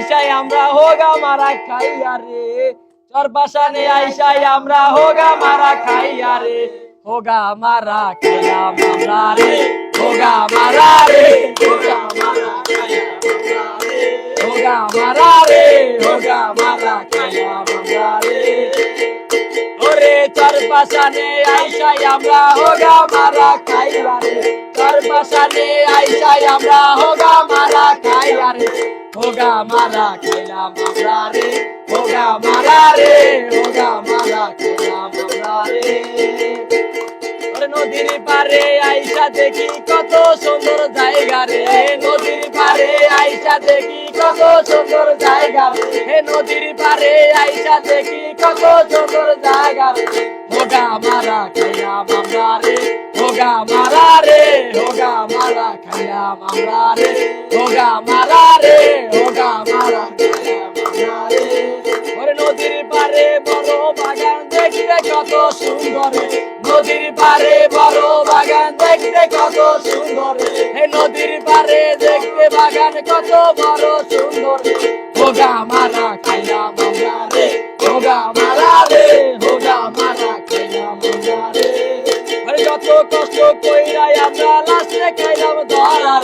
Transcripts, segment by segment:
আইসাই আমরা হোগা মারা খাইয়া রে চরপাশানে আইসাই আমরা হোগা মারা খাইয়া রে হোগা মারা খাইলাম আমরা রে হোগা মারা রে হোগা মারা খাইলাম আমরা রে হোগা মারা রে হোগা মারা খাইলাম আমরা রে ওরে চরপাশানে আইসাই আমরা হোগা মারা খাইয়া রে চরপাশানে আইসাই আমরা হোগা মারা খাইয়া রে হোগা মারা খাইলাম আমরা রে হোগা মারা রে হোগা মারা খাইলাম আমরা রে। নদীর পারে আইসা দেখি কত সুন্দর জায়গা রে। নদীর পারে আইসা দেখি কত সুন্দর জায়গা হে নদীর পারে আইসা দেখি কত সুন্দর জায়গা রে। হোগা মারা খাইলাম আমরা রে হোগা মারা রে হোগা মারা খাইলাম আমরা রে হোগা মারা রে। হোগা মারা ওরে নদীর পারে বড় বাগান দেখতে কত সুন্দর নদীর পারে বড় বাগান দেখতে কত সুন্দর হে নদীর পারে দেখতে বাগান, কত বড় সুন্দর হোগা মারা খাইলাম আমরা রে হোগা মারা রে। খাইলাম ধরা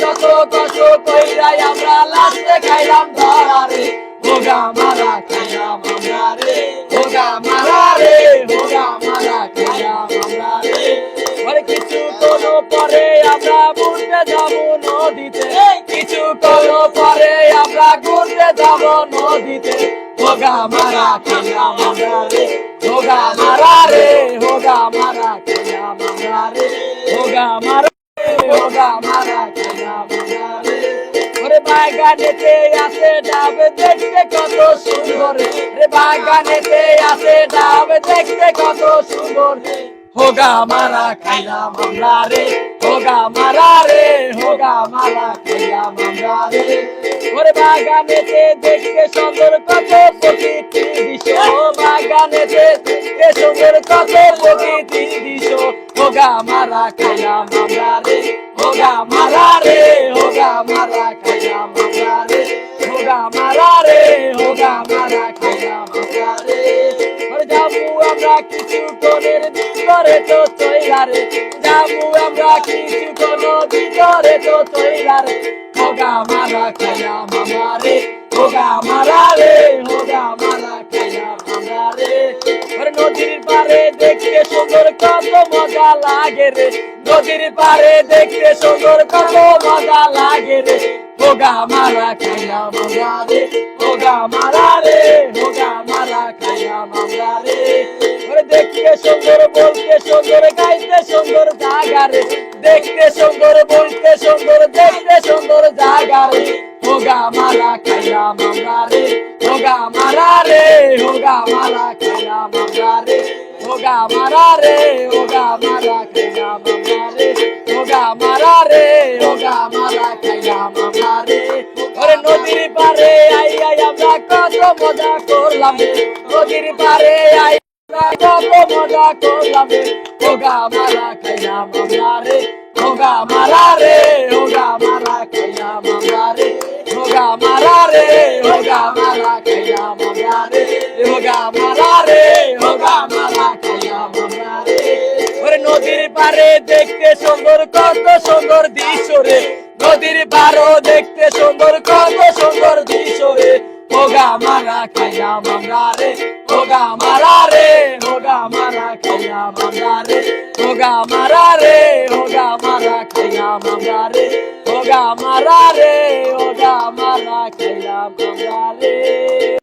যত কষ্ট কইরাই আমরা লাস্টে খাইলাম ধরা রে মারা খাইলাম আমরা রে। হোগা মারা রে হোগা মারা খাইলাম আমরা রে। আরে কিছু কোনো পরে আমরা ঘুরতে যাব নদীতে। কিছু কোনো পরে আমরা ঘুরতে যাব নদীতে। হোগা মারা খাইলাম আমরা রে। হোগা মারা রে হোগা মারা খাইলাম আমরা রে। হোগা মারা হোগা মারা আমরা রে। ওরে বাগানেতে আছে ডাব, দেখতে কত সুন্দর রে। বাগানেতে আছে ডাব, দেখতে কত সুন্দর হোগা মারা খাইলাম আমরা রে, হোগা মারা রে, হোগা মারা খাইলাম আমরা রে। ওরে বাগানেতে দেখতে সুন্দর, কত প্রকৃতি দৃশ্য। বাগানেতে দেখতে সুন্দর, কত প্রকৃতি দৃশ্য। হোগা মারা খাইলাম আমরা রে হোগা মারা রে হোগা মারা খাইলাম আমরা রে হোগা মারা রে হোগা মারা খাইলাম আমরা রে ওরে যাব আমরা কিছু কোনের ভিতরে তো তৈরারে যাব আমরা কিছু কোন ভিতরে তো তৈরারে হোগা মারা খাইলাম আমরা রে হোগা মারা রে হোগা মারা খাইলাম পারে দেখতে সুন্দর কত মজা লাগে রে। নদীর পারে দেখতে সুন্দর কত মজা লাগে রে। হোগা মারা খাইলাম আমরা রে হোগা মারা রে হোগা মারা খাইলাম আমরা রে। দেখতে সুন্দর, বলতে সুন্দর, গাইতে সুন্দর জাগা রে। দেখতে সুন্দর, বলতে সুন্দর, দেখতে সুন্দর জাগা রে। হোগা মারা খাইলাম আমরা রে হোগা মারা রে হোগা মারা খাইলাম আমরা রে। হোগা মারা রে হোগা মারা খাইলাম আমরা রে হোগা মারা রে হোগা মারা খাইলাম আমরা রে ওরে নদীর পারে আই আই আমরা কত মজা করলাম নদীর পারে আই কত মজা করলাম হোগা মারা খাইলাম আমরা রে হোগা মারা রে হোগা মারা খাইলাম আমরা রে হোগা মারা রে হোগা মারা খাইলাম আমরা রে হোগা মারা রে হোগা মারা পারে দেখতে সুন্দর, কত সুন্দর দৃশ্য রে। নদীর পারো দেখতে সুন্দর, কত সুন্দর দৃশ্য রে। হোগা মারা খাইলাম আমরা রে হোগা মারা রে হোগা মারা খাইলাম আমরা রে। হোগা মারা রে হোগা মারা খাইলাম আমরা রে। হোগা মারা রে হোগা মারা খাইলাম আমরা রে।